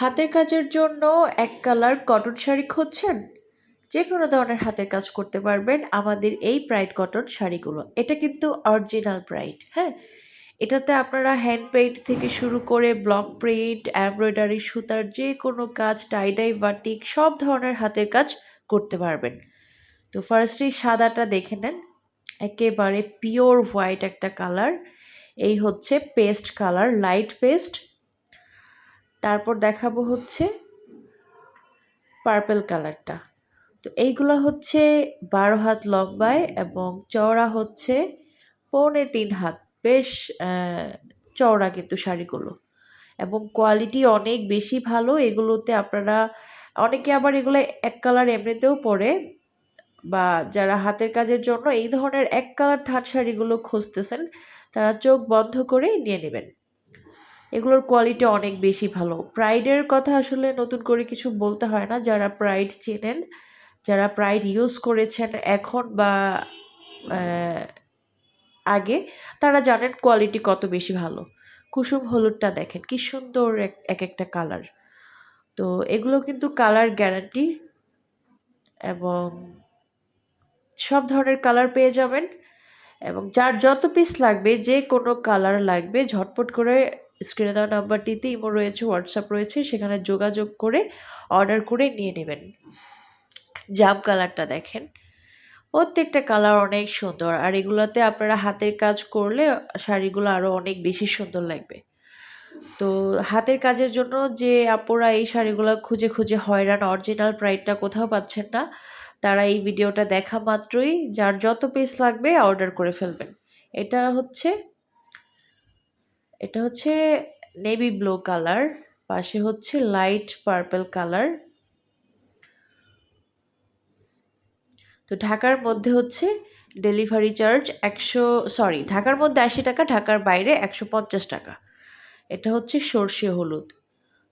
হাতের কাজের জন্য এক কালার কটন শাড়ি খুঁজছেন? যে কোনো ধরনের হাতের কাজ করতে পারবেন আমাদের এই প্রাইড কটন শাড়িগুলো। এটা কিন্তু অরিজিনাল প্রাইড হ্যাঁ? এটাতে আপনারা হ্যান্ড পেইন্ট থেকে শুরু করে ব্লক প্রিন্ট এমব্রয়ডারি সুতার যে কোনো কাজ টাইডাই বাটিক সব ধরনের হাতের কাজ করতে পারবেন। তো ফার্স্টেই সাদাটা দেখে নেন। একেবারে পিওর হোয়াইট একটা কালার এই হচ্ছে পেস্ট কালার লাইট পেস্ট তারপর দেখাবো হচ্ছে পার্পেল কালারটা তো এইগুলো হচ্ছে বারো হাত লম্বায় এবং চওড়া হচ্ছে পৌনে তিন হাত। বেশ চওড়া কিন্তু শাড়িগুলো। এবং কোয়ালিটি অনেক বেশি ভালো, এগুলোতে আপনারা, অনেকে আবার এগুলো এক কালার এমনিতেও পরে বা যারা হাতের কাজের জন্য এই ধরনের এক কালার থান শাড়িগুলো খুঁজতেছেন, তারা চোখ বন্ধ করেই নিয়ে নেবেন। এগুলোর কোয়ালিটি অনেক বেশি ভালো। প্রাইডের কথা আসলে নতুন করে কিছু বলতে হয় না। যারা প্রাইড চেনেন, যারা প্রাইড ইউজ করেছেন এখন বা আগে, তারা জানেন কোয়ালিটি কত বেশি ভালো। কুসুম হলুদটা দেখেন, কি সুন্দর এক একটা কালার তো এগুলো কিন্তু কালার গ্যারান্টি এবং সব ধরনের কালার পেয়ে যাবেন এবং যার যত পিস লাগবে, যে কোনো কালার লাগবে, ঝটপট করে স্ক্রিনে দেওয়া নাম্বারটিতে ইমো রয়েছে, হোয়াটসঅ্যাপ রয়েছে, সেখানে যোগাযোগ করে অর্ডার করে নিয়ে নেবেন। জাম কালারটা দেখেন। প্রত্যেকটা কালার অনেক সুন্দর, আর এগুলোতে আপনারা হাতের কাজ করলে শাড়িগুলো আরও অনেক বেশি সুন্দর লাগবে। তো হাতের কাজের জন্য যে আপুরা এই শাড়িগুলো খুঁজে খুঁজে হয়রান, অরিজিনাল প্রাইডটা কোথাও পাচ্ছেন না, তারা এই ভিডিওটা দেখা মাত্রই, যার যত পিস লাগবে অর্ডার করে ফেলবেন। এটা হচ্ছে এটা হচ্ছে নেভি ব্লু কালার পাশে হচ্ছে লাইট পার্পল কালার তো ঢাকার মধ্যে হচ্ছে ডেলিভারি চার্জ একশো সরি ঢাকার মধ্যে আশি টাকা, ঢাকার বাইরে একশো পঞ্চাশ টাকা। এটা হচ্ছে সর্ষে হলুদ।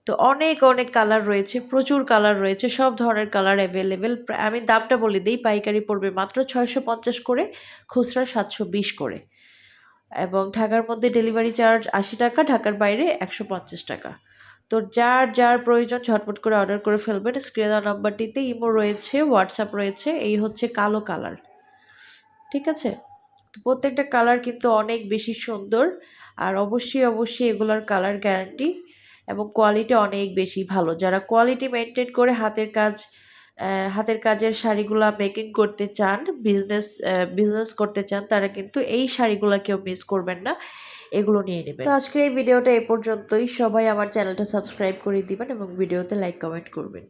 তো অনেক অনেক কালার রয়েছে, প্রচুর কালার রয়েছে, সব ধরনের কালার অ্যাভেলেবেল আমি দামটা বলে দিই, পাইকারি পড়বে মাত্র ছয়শো পঞ্চাশ করে, খুচরা সাতশো বিশ করে। এবং ঢাকার মধ্যে ডেলিভারি চার্জ আশি টাকা, ঢাকার বাইরে একশো পঞ্চাশ টাকা। তো যার যার প্রয়োজন ঝটপট করে অর্ডার করে ফেলবেন। স্ক্রিন নাম্বারটিতে ইমো রয়েছে, হোয়াটসঅ্যাপ রয়েছে, এই হচ্ছে কালো কালার। ঠিক আছে? তো প্রত্যেকটা কালার কিন্তু অনেক বেশি সুন্দর আর অবশ্যই অবশ্যই এগুলোর কালার গ্যারান্টি এবং কোয়ালিটি অনেক বেশি ভালো। যারা কোয়ালিটি মেনটেন করে হাতের কাজ হাতের কাজের শাড়িগুলা মেকিং করতে চান বিজনেস বিজনেস করতে চান, তারা কিন্তু এই শাড়িগুলো কেউ মিস করবেন না। এগুলো নিয়ে নেবেন। তো আজকের এই ভিডিওটা এ পর্যন্তই। সবাই আমার চ্যানেলটা সাবস্ক্রাইব করে দিবেন এবং ভিডিওতে লাইক কমেন্ট করবেন।